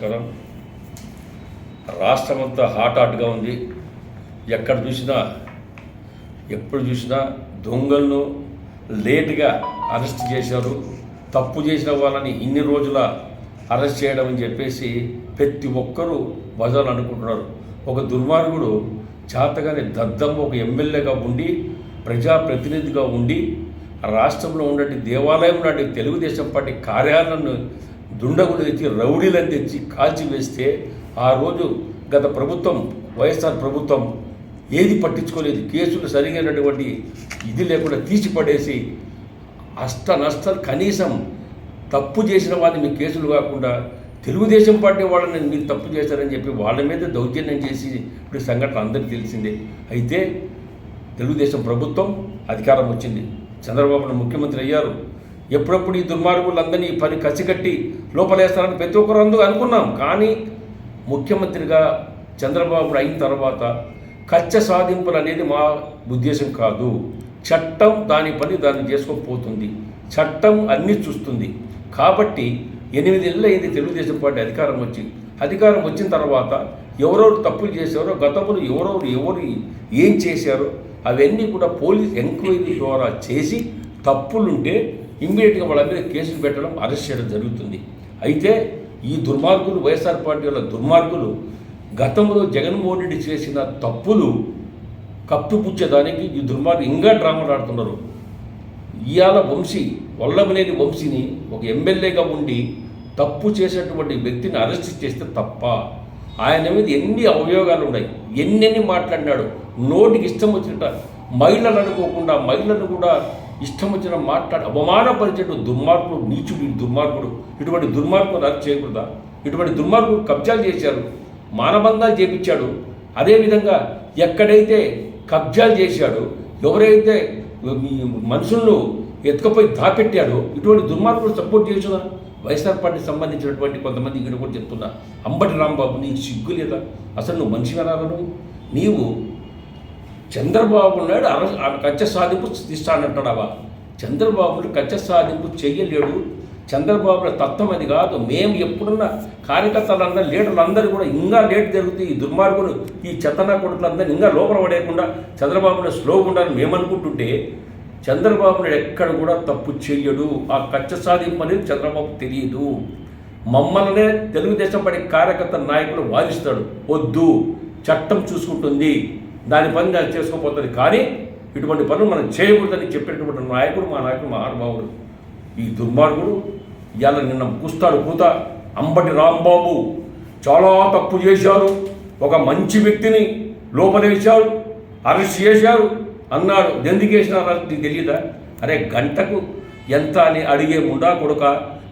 నమస్కారం. రాష్ట్రమంతా హాట్ హాట్గా ఉంది. ఎక్కడ చూసినా ఎప్పుడు చూసినా దొంగలను లేటుగా అరెస్ట్ చేశారు. తప్పు చేసిన వాళ్ళని ఇన్ని రోజుల అరెస్ట్ చేయడం అని చెప్పేసి ప్రతి ఒక్కరూ బజార్లు అనుకుంటున్నారు. ఒక దుర్మార్గుడు చేతగానే దద్దమ్మ ఒక ఎమ్మెల్యేగా ఉండి ప్రజాప్రతినిధిగా ఉండి రాష్ట్రంలో ఉన్నటువంటి దేవాలయం లాంటి తెలుగుదేశం పార్టీ కార్యాలయాలను దుండగులు తెచ్చి రౌడీలను తెచ్చి కాల్చి వేస్తే ఆ రోజు గత ప్రభుత్వం వైఎస్ఆర్ ప్రభుత్వం ఏది పట్టించుకోలేదు. కేసులు సరిగైనటువంటి ఇది లేకుండా తీసి పడేసి అష్ట నష్టాలు కనీసం తప్పు చేసిన వారిని మీ కేసులు కాకుండా తెలుగుదేశం పార్టీ వాళ్ళని మీరు తప్పు చేశారని చెప్పి వాళ్ళ మీద దౌర్జన్యం చేసి ఇప్పుడు సంఘటన అందరికీ తెలిసిందే. అయితే తెలుగుదేశం ప్రభుత్వం అధికారం వచ్చింది. చంద్రబాబు ముఖ్యమంత్రి అయ్యారు. ఎప్పుడప్పుడు ఈ దుర్మార్గులందరినీ ఈ పని కసిగట్టి లోపలేస్తారని ప్రతి ఒక్కరు అందుకు అనుకున్నాం. కానీ ముఖ్యమంత్రిగా చంద్రబాబు అయిన తర్వాత కచ్చ సాధింపులు అనేది మా ఉద్దేశం కాదు. చట్టం దాని పని దాన్ని చేసుకోకపోతుంది చట్టం అన్నీ చూస్తుంది. కాబట్టి ఎనిమిది ఏళ్ళు అయింది తెలుగుదేశం పార్టీ అధికారం వచ్చి. అధికారం వచ్చిన తర్వాత ఎవరెవరు తప్పులు చేశారో గతంలో ఎవరెవరు ఎవరు ఏం చేశారో అవన్నీ కూడా పోలీస్ ఎంక్వైరీ ద్వారా చేసి తప్పులుంటే ఇమ్మీడియట్గా వాళ్ళ మీద కేసులు పెట్టడం అరెస్ట్ చేయడం జరుగుతుంది. అయితే ఈ దుర్మార్గులు వైఎస్ఆర్ పార్టీ వాళ్ళ దుర్మార్గులు గతంలో జగన్మోహన్ రెడ్డి చేసిన తప్పులు కప్పిపుచ్చేదానికి ఈ దుర్మార్గులు ఇంకా డ్రామాలు ఆడుతున్నారు. ఇవాళ వంశీ వల్లభనేని వంశీని ఒక ఎమ్మెల్యేగా ఉండి తప్పు చేసినటువంటి వ్యక్తిని అరెస్ట్ చేస్తే తప్ప ఆయన మీద ఎన్ని అవయోగాలు ఉన్నాయి ఎన్నెన్ని మాట్లాడినాడు నోటికి ఇష్టం వచ్చినట్ట మహిళలు అనుకోకుండా మహిళలను కూడా ఇష్టం వచ్చిన మాట్లాడి అవమానపరిచేటు దుర్మార్గుడు నీచుడు దుర్మార్గుడు. ఇటువంటి దుర్మార్గుడు అది చేయకూడదా ఇటువంటి దుర్మార్గుడు కబ్జాలు చేశారు మానబంధాలు చేపించాడు. అదేవిధంగా ఎక్కడైతే కబ్జాలు చేశాడో ఎవరైతే మనుషులను ఎత్తుకపోయి దాపెట్టాడో ఇటువంటి దుర్మార్గులు సపోర్ట్ చేస్తున్నా వైఎస్ఆర్ పార్టీ సంబంధించినటువంటి కొంతమంది ఇక్కడ కూడా చెప్తున్నా. అంబటి రాంబాబు నీకు సిగ్గు లేదా? అసలు నువ్వు మనిషి రాలను నీవు చంద్రబాబు నాయుడు అర ఆ కచ్చ సాధింపు తీస్తానంటాడవా? చంద్రబాబు కచ్చ సాధింపు చెయ్యలేడు. చంద్రబాబు తత్వం అది కాదు. మేము ఎప్పుడున్న కార్యకర్తలందరూ లీడర్లందరూ కూడా ఇంకా లేట్ జరుగుతుంది ఈ దుర్మార్గులు ఈ చెత్తన కొడుకులందరూ ఇంకా లోపల పడేయకుండా చంద్రబాబు స్లో ఉండాలని మేము అనుకుంటుంటే చంద్రబాబు నాయుడు ఎక్కడ కూడా తప్పు చెయ్యడు. ఆ కచ్చ సాధింపు అనేది చంద్రబాబు తెలియదు. మమ్మల్నే తెలుగుదేశం పడే కార్యకర్త నాయకులు వాదిస్తాడు. వద్దు. చట్టం చూసుకుంటుంది. దాని పని దాన్ని చేసుకోపోతుంది కానీ ఇటువంటి పనులు మనం చేయకూడదని చెప్పేటటువంటి నాయకుడు మా నాయకుడు మహానుభావుడు ఈ దుర్మార్గుడు ఇవాళ నిన్న కూస్తాడు కూత అంబటి రాంబాబు చాలా తప్పు చేశారు. ఒక మంచి వ్యక్తిని లోపలేశారు అరెస్ట్ చేశారు అన్నాడు. ఎందుకు వేసినారు నీకు తెలియదా అరే గంటకు ఎంత అని అడిగే ముండా కొడుక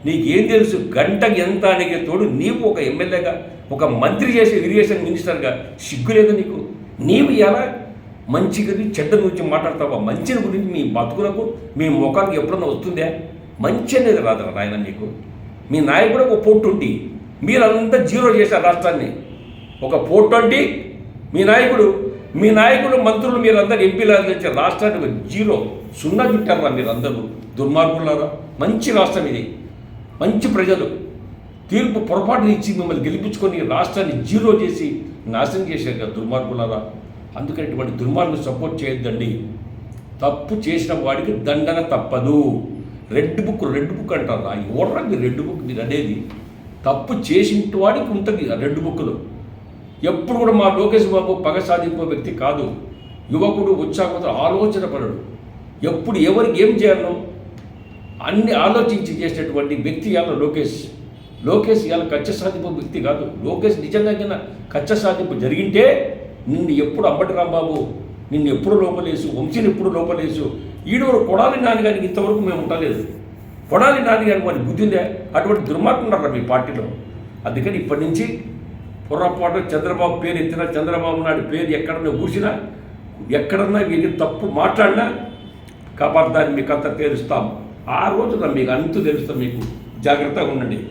నీకేం తెలుసు? గంటకు ఎంత అడిగే తోడు నీవు ఒక ఎమ్మెల్యేగా ఒక మంత్రి చేసే ఇరిగేషన్ మినిస్టర్గా సిగ్గు లేదు నీకు? నీవు ఎలా మంచి గురించి చెడ్డ గురించి మాట్లాడతావా మంచిని గురించి మీ బతుకులకు మీ ముఖానికి ఎప్పుడన్నా వస్తుందా? మంచి అనేది రాదురా నాయన నీకు. మీ నాయకుడు ఒక పొట్టుంటి మీరంతా జీరో చేశారు రాష్ట్రాన్ని. ఒక పోటంటి మీ నాయకుడు మీ నాయకుడు మంత్రులు మీరందరూ ఎంపీలు తెచ్చి రాష్ట్రానికి జీరో సున్నా చుట్టారా మీరందరూ. దుర్మార్గులారా? మంచి రాష్ట్రం ఇది. మంచి ప్రజలు. తీర్పు పొరపాటు ఇచ్చి మిమ్మల్ని గెలిపించుకొని రాష్ట్రాన్ని జీరో చేసి నాశనం చేశారు కదా దుర్మార్గులారా. అందుకని ఇటువంటి దుర్మార్గులు సపోర్ట్ చేయొద్దండి. తప్పు చేసిన వాడికి దండన తప్పదు. రెడ్ బుక్ రెడ్ బుక్ అంటారా? ఎవరా మీరు రెడ్ బుక్ మీరు అనేది తప్పు చేసిన వాడికి ఉంటుంది ఆ రెడ్ బుక్లో. ఎప్పుడు కూడా మా లోకేష్ బాబు పగ సాధింపు వ్యక్తి కాదు. యువకుడు ఉత్సాహంతో ఆలోచన పడడు ఎప్పుడు ఎవరికి ఏం చేయాలో అన్ని ఆలోచించి చేసేటువంటి వ్యక్తి ఇవాళ లోకేష్? లోకేష్ ఇవాళ కచ్చ సాధింపు వ్యక్తి కాదు. లోకేష్ నిజంగా కింద కచ్చ సాధింపు జరిగింటే నిన్ను ఎప్పుడు అంబటి రాంబాబు నిన్ను ఎప్పుడు లోపలేసు వంశీని ఎప్పుడు లోపలేసు ఈడవరు కొడాలి నాన్నగారికి ఇంతవరకు మేము ఉండలేదు. కొడాలి నాన్నగారికి మరి బుద్ధి ఉందే? అటువంటి దుర్మార్గున్నారా మీ పార్టీలో. అందుకని ఇప్పటి నుంచి పొరపాటు చంద్రబాబు పేరు ఎత్తినా చంద్రబాబు నాయుడు పేరు ఎక్కడన్నా ఊసినా ఎక్కడన్నా వీళ్ళు తప్పు మాట్లాడినా కాబట్టి దాన్ని మీకు అంత తెలుస్తాం. ఆ రోజున మీకు అంతు తెలుస్తాం మీకు. జాగ్రత్తగా ఉండండి.